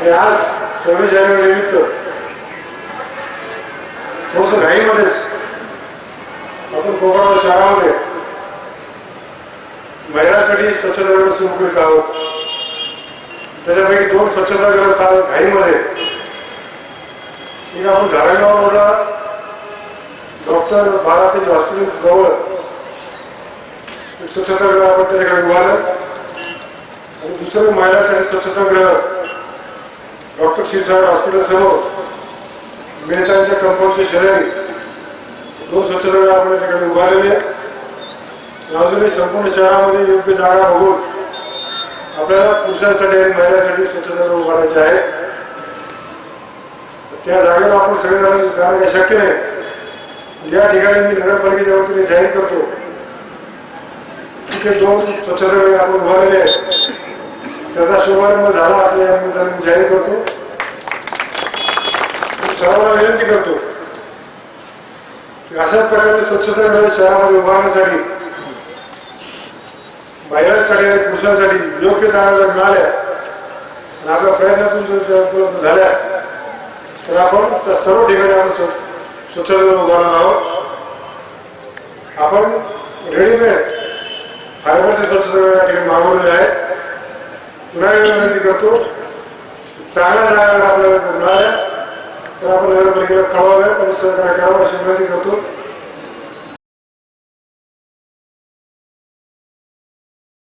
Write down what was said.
आणि आज सव्वीस जानेवारी निमित्त थोडस घाईमध्येच आपण कोकण शहरामध्ये महिलांसाठी स्वच्छतागृह सुरू करीत आहोत. त्याच्यापैकी दोन स्वच्छतागृह काल घाईमध्ये. एक आपण धारणगाव रोडला डॉक्टर भारती हॉस्पिटल जवळ स्वच्छता स्वच्छतागृह आपण त्याच्याकडे उभारलं. आणि दुसरं महिलांसाठी स्वच्छतागृह डॉक्टर शिरसागर हॉस्पिटल समोर मेहतांच्या कंपाऊंडच्या शेजारी दोन स्वच्छता आपण ठिकाणी उभारलेले आहे. अजूनही संपूर्ण शहरामध्ये योग्य जागा बघून आपल्याला पुरुषांसाठी आणि महिलांसाठी स्वच्छता उभारायचे आहे त्या जागेवर आपण सगळेजण जाणं काही शक्य नाही. या ठिकाणी मी नगरपालिकेच्या वतीने जाहीर करतो तिथे दोन स्वच्छता आपण उभारलेले आहेत. त्याचा शुभारंभ झाला असं या निमित्ताने मी जाहीर करतो. सर्वांना विनंती करतो की अशाच प्रकारे स्वच्छता शहरामध्ये उभारण्यासाठी महिलांसाठी आणि पुरुषांसाठी योग्य जागा जर मिळाल्या आणि आपल्या प्रयत्नातून जर उपलब्ध झाल्या तर आपण त्या सर्व ठिकाणी आपण स्वच्छता उभारणार आहोत. आपण रेडीमेड फायबरचे स्वच्छता या ठिकाणी मागवलेले आहेत. पुन्हा एकदा विनंती करतो. चांगल्या जागा आपल्याला जर मिळाल्या तर आपण नगरपालिकेला कळवाव्यात आणि सहकार्य करावं अशी विनंती करतो.